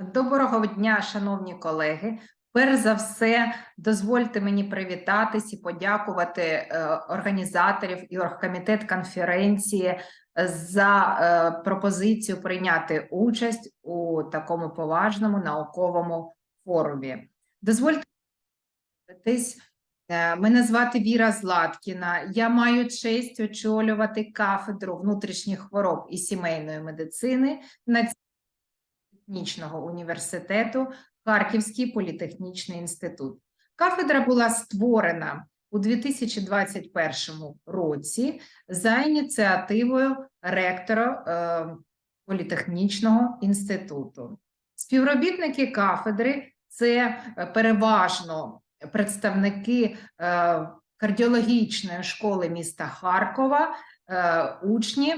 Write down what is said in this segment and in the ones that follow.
Доброго дня, шановні колеги. Перш за все, дозвольте мені привітатись і подякувати е, організаторів і оргкомітет конференції за е, пропозицію прийняти участь у такому поважному науковому форумі. Дозвольте. Е, Мене звати Віра Златкіна. Я маю честь очолювати кафедру внутрішніх хвороб і сімейної медицини Національного технічного університету Харківський політехнічний інститут. Кафедра була створена у 2021 році за ініціативою ректора е, політехнічного інституту. Співробітники кафедри це е, переважно представники е, кардіологічної школи міста Харкова, учні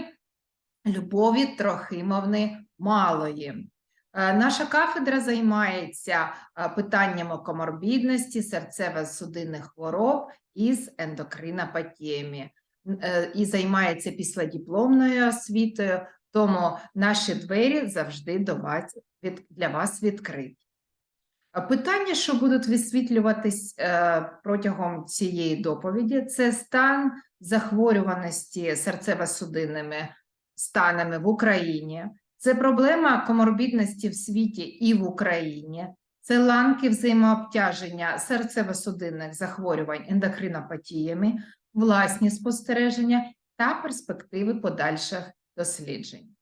Любові Трохимовни Малої. Е, Наша кафедра займається е, питаннями коморбідності, серцево-судинних хвороб із ендокринопатіями Е, і займається післадипломною освітою, тому наші двері завжди до вас, для вас відкриті. Питання, що будуть висвітлюватись протягом цієї доповіді, це стан захворюваності серцево-судинними станами в Україні, це проблема коморбідності в світі і в Україні, це ланки взаємообтяження серцево-судинних захворювань ендокринопатіями, власні спостереження та перспективи подальших досліджень.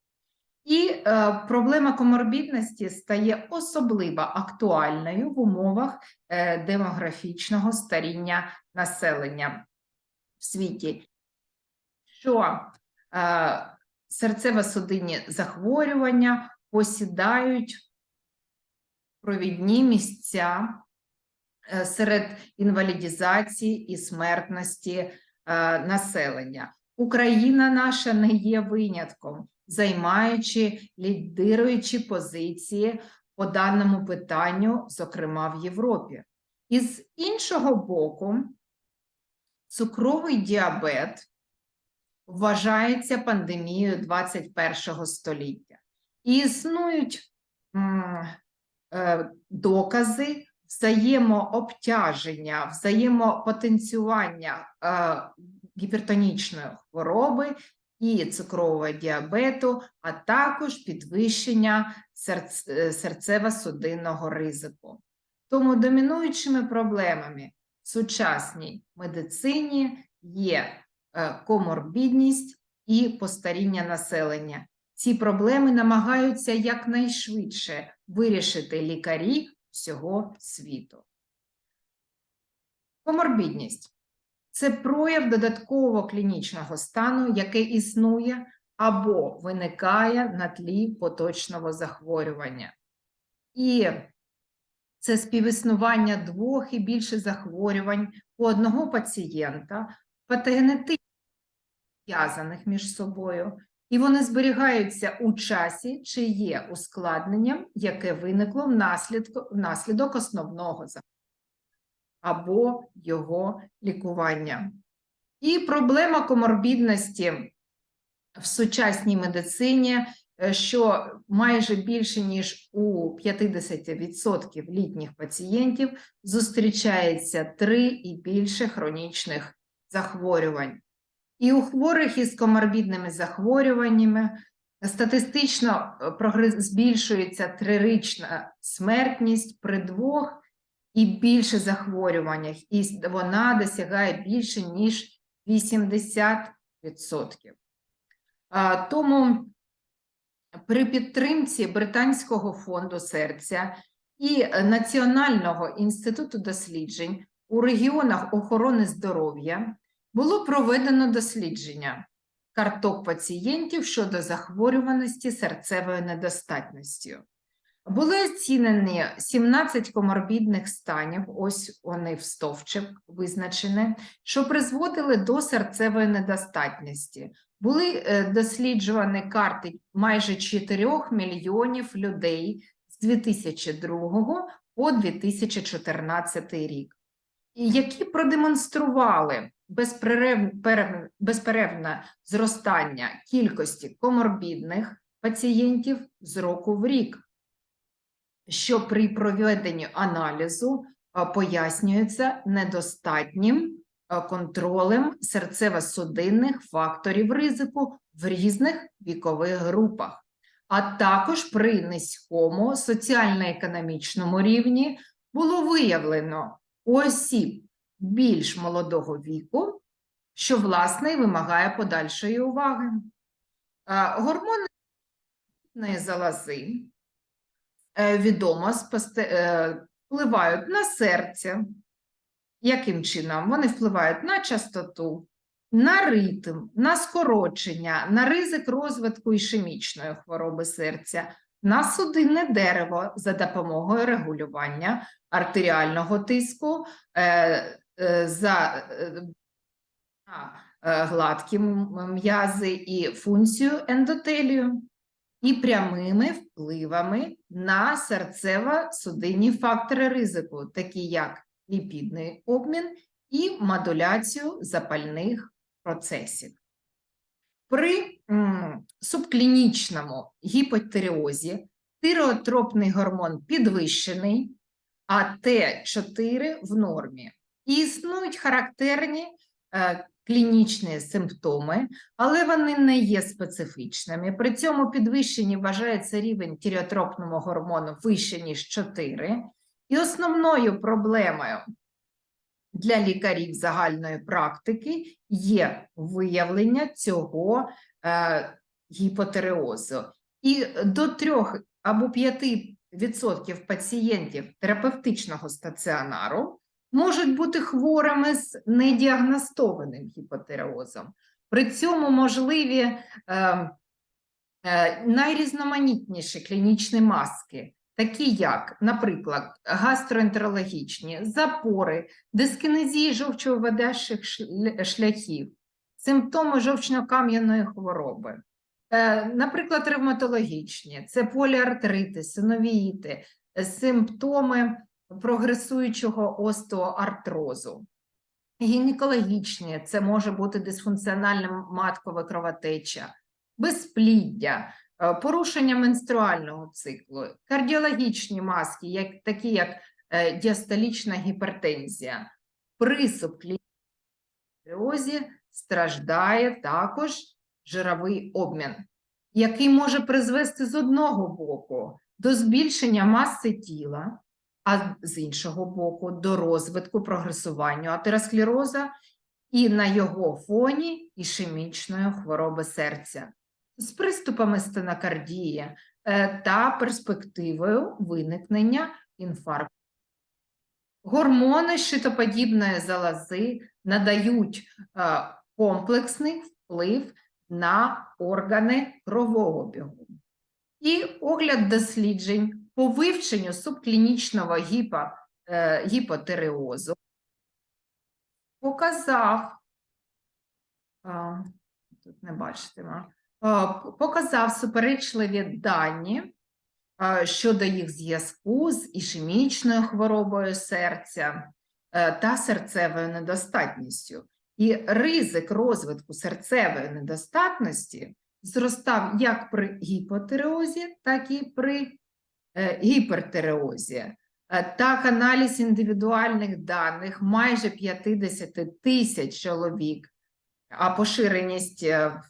І е, проблема коморбідності стає особливо актуальною в умовах е, демографічного старіння населення в світі, що е, серцево-судинні захворювання посідають провідні місця е, серед інвалідізації і смертності е, населення. Україна наша не є винятком, займаючи лідируючі позиції по даному питанню, зокрема в Європі. І з іншого боку, цукровий діабет вважається пандемією 21 століття. І існують е, докази взаємообтяження, взаємопотенціювання е, гіпертонічної хвороби і цукрового діабету, а також підвищення е, серцево-судинного ризику. Тому домінуючими проблемами в сучасній медицині є коморбідність і постаріння населення. Ці проблеми намагаються якнайшвидше вирішити лікарі всього світу. Коморбідність це прояв додаткового клінічного стану, який існує або виникає на тлі поточного захворювання. І це співіснування двох і більше захворювань у одного пацієнта, патогенетично пов'язаних між собою, і вони зберігаються у часі, чи є ускладненням, яке виникло внаслідок, внаслідок основного захворювання або його лікування. І проблема коморбідності в сучасній медицині, е, що майже більше ніж у 50% літніх пацієнтів зустрічається три і більше хронічних захворювань. І у хворих із коморбідними захворюваннями статистично е, збільшується трирічна смертність при двох і більше захворюваннях, і вона досягає більше ніж 80%. Тому при підтримці Британського фонду серця і Національного інституту досліджень у регіонах охорони здоров'я було проведено дослідження карток пацієнтів щодо захворюваності серцевою недостатністю. Були оцінені 17 коморбідних станів, ось вони в стовпчик визначені, що призводили до серцевої недостатності. Були е, досліджувані карти майже 4 мільйонів людей з 2002 по 2014 рік, які продемонстрували безперервне зростання кількості коморбідних пацієнтів з року в рік. що при проведенні аналізу пояснюється недостатнім контролем серцево-судинних факторів ризику в різних вікових групах, а також при низькому соціально-економічному рівні було виявлено у осіб більш молодого віку, що власне і вимагає подальшої уваги. Гормони не залози е, відомо е, впливають на серце. Яким чином? Вони впливають на частоту, на ритм, на скорочення, на ризик розвитку ішемічної хвороби серця, на судинне дерево за допомогою регулювання артеріального тиску, е, е, за е, е, гладкі м'язи і функцію ендотелію і прямими впливами на серцево-судинні фактори ризику, такі як ліпідний обмін і модуляцію запальних процесів. При субклінічному гіпотереозі тиреотропний гормон підвищений, а Т4 в нормі. Існують характерні е, клінічні симптоми, але вони не є специфічними. При цьому підвищенні вважається рівень тіреотропного гормону вище, ніж 4. І основною проблемою для лікарів загальної практики є виявлення цього е, гіпотереозу. І до 3 або 5% пацієнтів терапевтичного стаціонару можуть бути хворими з недіагностованим гіпотереозом. При цьому можливі е, е, найрізноманітніші клінічні маски, такі як, наприклад, гастроентерологічні, запори, дискінезії жовчовиводящих шль- шляхів, симптоми жовчно-кам'яної хвороби, е, наприклад, ревматологічні, це поліартрити, синовіїти, симптоми прогресуючого остеоартрозу. Гінекологічні це може бути дисфункціональна маткова кровотеча, безпліддя, е, порушення менструального циклу, кардіологічні маски, як, такі як е, діастолічна гіпертензія. При субклінічній страждає також жировий обмін, який може призвести з одного боку до збільшення маси тіла, а з іншого боку до розвитку прогресування атеросклероза і на його фоні ішемічної хвороби серця з приступами стенокардії е, та перспективою виникнення інфаркту. Гормони щитоподібної залози надають е, комплексний вплив на органи кровообігу. І огляд досліджень по вивченню субклінічного гіпо, е, гіпотереозу показав, а, тут не бачитиме, а, показав суперечливі дані а, щодо їх зв'язку з ішемічною хворобою серця е, та серцевою недостатністю. І ризик розвитку серцевої недостатності зростав як при гіпотереозі, так і при е, гіпертереозі. Е, Так, аналіз індивідуальних даних майже 50 тисяч чоловік, а поширеність е,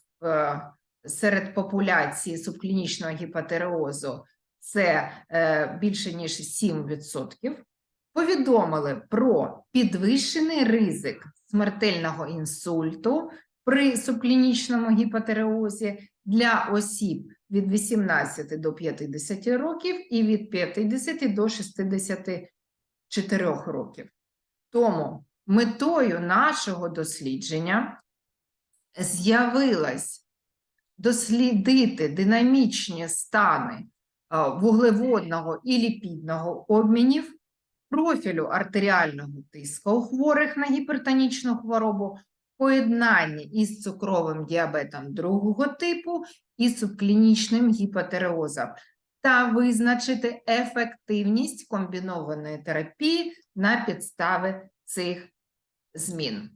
серед популяції субклінічного гіпотереозу це більше ніж 7%, повідомили про підвищений ризик смертельного інсульту при субклінічному гіпотереозі для осіб від 18 до 50 років і від 50 до 64 років. Тому метою нашого дослідження з'явилось дослідити динамічні стани вуглеводного і ліпідного обмінів, профілю артеріального тиску у хворих на гіпертонічну хворобу, поєднанні із цукровим діабетом другого типу і субклінічним гіпотереозом та визначити ефективність комбінованої терапії на підстави цих змін.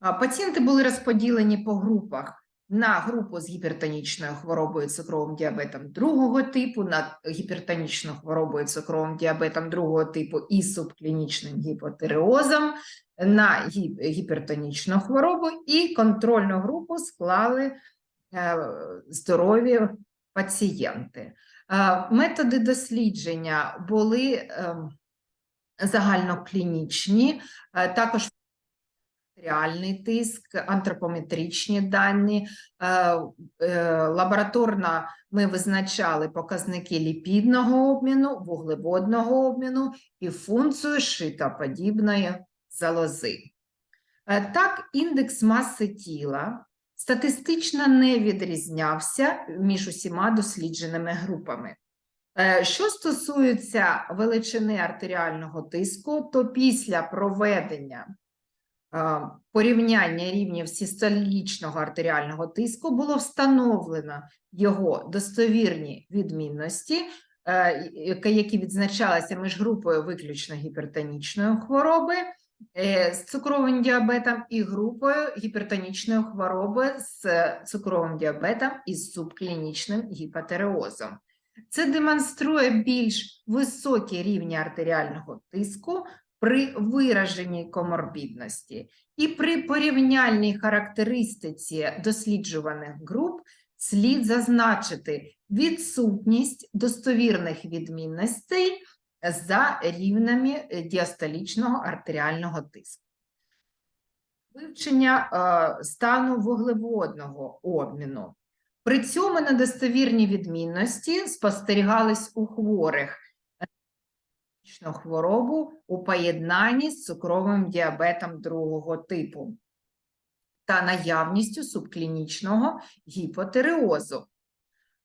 Пацієнти були розподілені по групах на групу з гіпертонічною хворобою цукровим діабетом другого типу, на гіпертонічну хворобою цукровим діабетом другого типу і субклінічним гіпотиреозом, на гіпертонічну хворобу і контрольну групу склали е, здорові пацієнти. Е, Методи дослідження були ем, загальноклінічні, е, також артеріальний тиск, антропометричні дані. Е, е, Лабораторно ми визначали показники ліпідного обміну, вуглеводного обміну і функцію шитоподібної залози. Е, Так, індекс маси тіла статистично не відрізнявся між усіма дослідженими групами. Що стосується величини артеріального тиску, то після проведення порівняння рівнів систолічного артеріального тиску було встановлено його достовірні відмінності, е, які відзначалися між групою виключно гіпертонічної хвороби е, з цукровим діабетом і групою гіпертонічної хвороби з цукровим діабетом і субклінічним гіпотереозом. Це демонструє більш високі рівні артеріального тиску при вираженій коморбідності. І при порівняльній характеристиці досліджуваних груп слід зазначити відсутність достовірних відмінностей за рівнями діастолічного артеріального тиску. Вивчення е, стану вуглеводного обміну. При цьому недостовірні відмінності спостерігались у хворих хронічну хворобу у поєднанні з цукровим діабетом другого типу та наявністю субклінічного гіпотиреозу.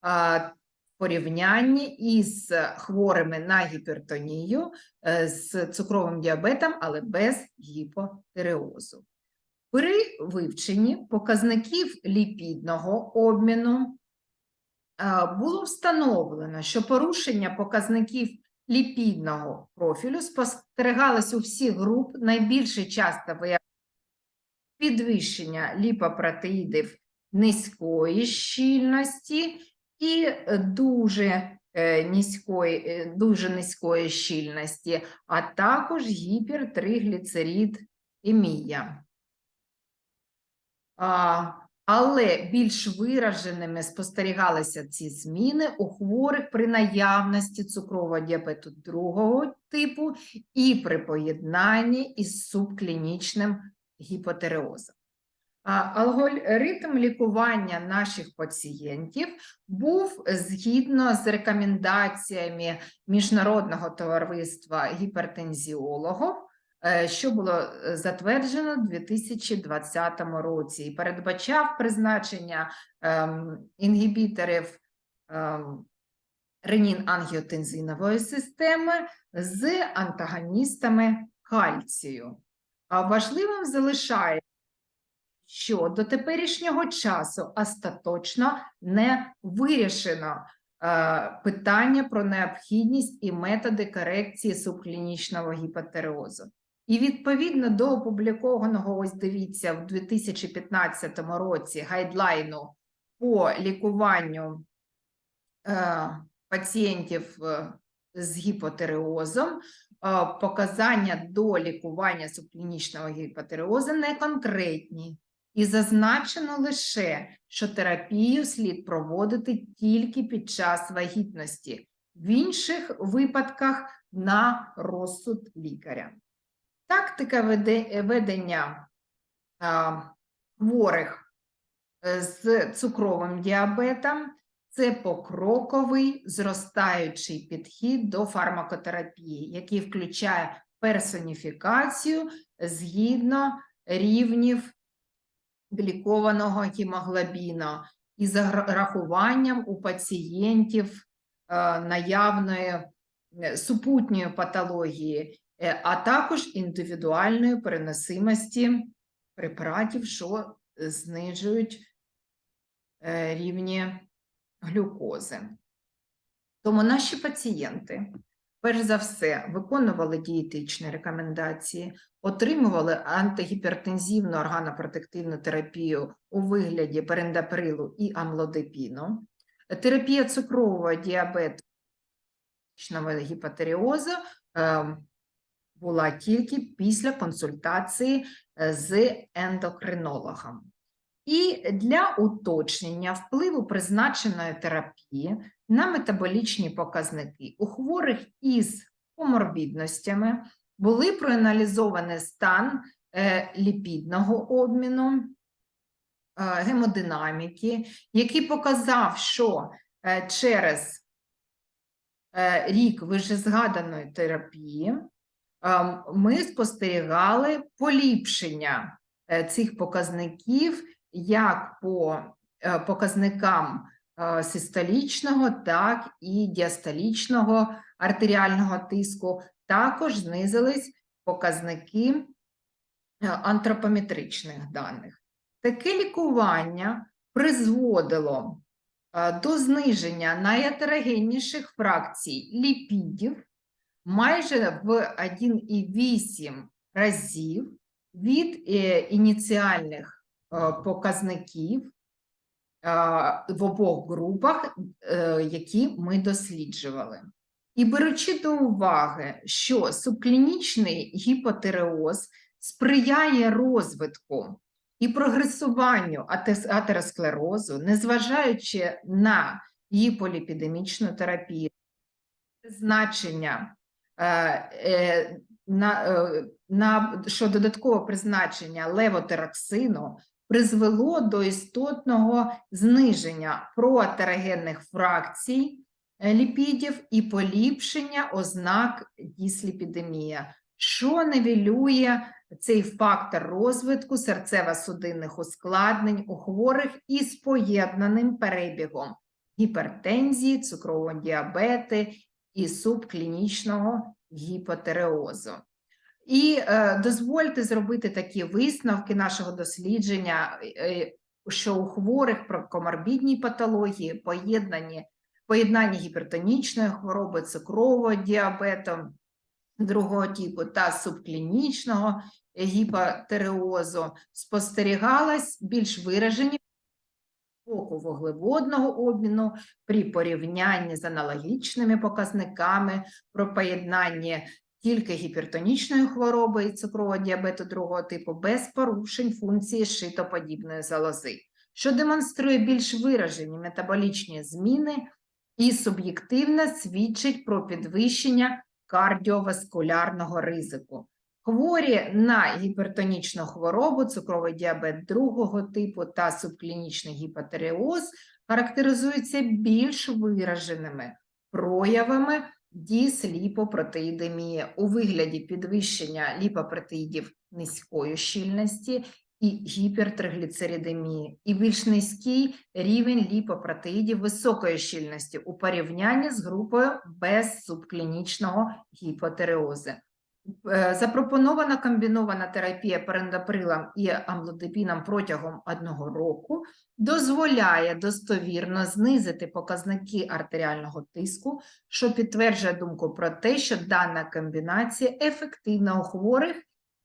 В порівнянні із хворими на гіпертонію е, з цукровим діабетом, але без гіпотиреозу. При вивченні показників ліпідного обміну було встановлено, що порушення показників ліпідного профілю спостерігалось у всіх груп найбільше часто виявляється підвищення ліпопротеїдів низької щільності і дуже е, низької, е, дуже низької щільності, а також гіпертригліцеридемія. А, але більш вираженими спостерігалися ці зміни у хворих при наявності цукрового діабету другого типу і при поєднанні із субклінічним гіпотереозом. Алгоритм лікування наших пацієнтів був згідно з рекомендаціями Міжнародного товариства гіпертензіологів, що було е, затверджено у 2020 році і передбачав призначення ем, інгібіторів ем, ренін-ангіотензинової системи з антагоністами кальцію. А важливим залишає, що до теперішнього часу остаточно не вирішено е, питання про необхідність і методи корекції субклінічного гіпотереозу. І відповідно до опублікованого, ось дивіться, в 2015 році гайдлайну по лікуванню е, пацієнтів е, з гіпотереозом, е, показання до лікування субклінічного гіпотереозу не конкретні. І зазначено лише, що терапію слід проводити тільки під час вагітності, в інших випадках на розсуд лікаря. Тактика ведення хворих е, з цукровим діабетом. Це покроковий зростаючий підхід до фармакотерапії, який включає персоніфікацію згідно рівнів глікованого гемоглобіну і за рахуванням у пацієнтів е, наявної е, супутньої патології, е, а також індивідуальної переносимості препаратів, що знижують е, рівні глюкози. Тому наші пацієнти перш за все, виконували дієтичні рекомендації, отримували антигіпертензивну органопротективну терапію у вигляді перендаприлу і амлодипіну, терапія цукрового діабету гіпотеріозу е, була тільки після консультації е, з ендокринологом. І для уточнення впливу призначеної терапії на метаболічні показники у хворих із коморбідностями були проаналізований стан е, ліпідного обміну, е, гемодинаміки, який показав, що через рік вижезгаданої терапії ми спостерігали поліпшення е, цих показників як по е, показникам е, систолічного, так і діастолічного артеріального тиску. Також знизились показники антропометричних даних. Таке лікування призводило до зниження найатерогенніших фракцій ліпідів майже в 1,8 разів від е, ініціальних е, показників е, в обох групах, які ми досліджували. І беручи до уваги, що субклінічний гіпотереоз сприяє розвитку і прогресуванню атеросклерозу, незважаючи на гіполіпідемічну терапію, призначення е, е, на, е, на що додаткове призначення левотероксину призвело до істотного зниження проатерогенних фракцій е, ліпідів і поліпшення ознак дісліпідемія, що нивелює цей фактор розвитку серцево-судинних ускладнень у хворих із поєднаним перебігом гіпертензії, цукрового діабети і субклінічного гіпотереозу. І е, дозвольте зробити такі висновки нашого дослідження, е, що у хворих про коморбідні патології, поєднані поєднання гіпертонічної хвороби, цукрового діабету другого типу та субклінічного гіпотереозу спостерігалась більш виражені боку вуглеводного обміну при порівнянні з аналогічними показниками про поєднання тільки гіпертонічної хвороби і цукрового діабету другого типу без порушень функції шитоподібної залози, що демонструє більш виражені метаболічні зміни і суб'єктивно свідчить про підвищення кардіоваскулярного ризику. Хворі на гіпертонічну хворобу, цукровий діабет другого типу та субклінічний гіпотереоз характеризуються більш вираженими проявами дісліпопротеїдемії у вигляді підвищення ліпопротеїдів низької щільності і гіпертригліцеридемії, і більш низький рівень ліпопротеїдів високої щільності у порівнянні з групою без субклінічного гіпотереозу. Е, Запропонована комбінована терапія перендоприлам і амлодипіном протягом одного року дозволяє достовірно знизити показники артеріального тиску, що підтверджує думку про те, що дана комбінація ефективна у хворих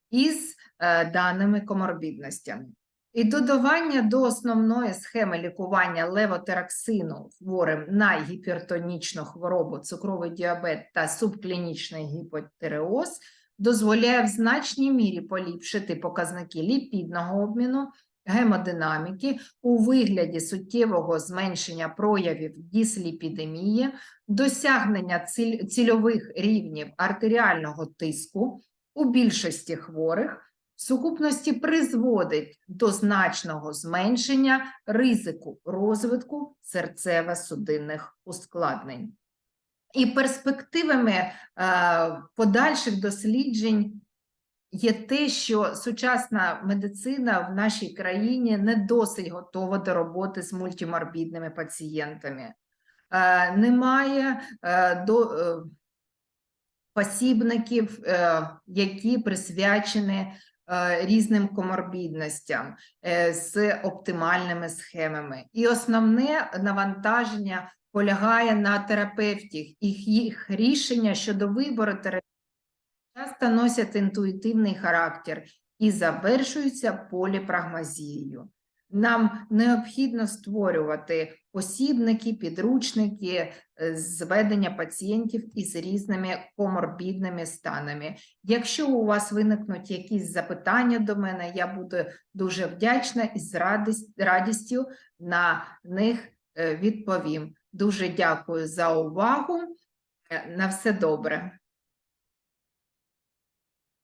із е, даними коморбідностями. І додавання до основної схеми лікування левотероксину хворим на гіпертонічну хворобу, цукровий діабет та субклінічний гіпотереоз дозволяє в значній мірі поліпшити показники ліпідного обміну, гемодинаміки у вигляді суттєвого зменшення проявів дісліпідемії, досягнення ціль- цільових рівнів артеріального тиску у більшості хворих сукупності призводить до значного зменшення ризику розвитку серцево-судинних ускладнень. І перспективами е, подальших досліджень є те, що сучасна медицина в нашій країні не досить готова до роботи з мультиморбідними пацієнтами. Е, немає е, до е, посібників, е, які присвячені різним коморбідностям е, з оптимальними схемами. І основне навантаження полягає на терапевтів. Їх, їх рішення щодо вибору терапевта часто носять інтуїтивний характер і завершуються поліпрагмазією. Нам необхідно створювати посібники, підручники е, з ведення пацієнтів із різними коморбідними станами. Якщо у вас виникнуть якісь запитання до мене, я буду дуже вдячна і з радістю на них е, відповім. Дуже дякую за увагу. Е, На все добре.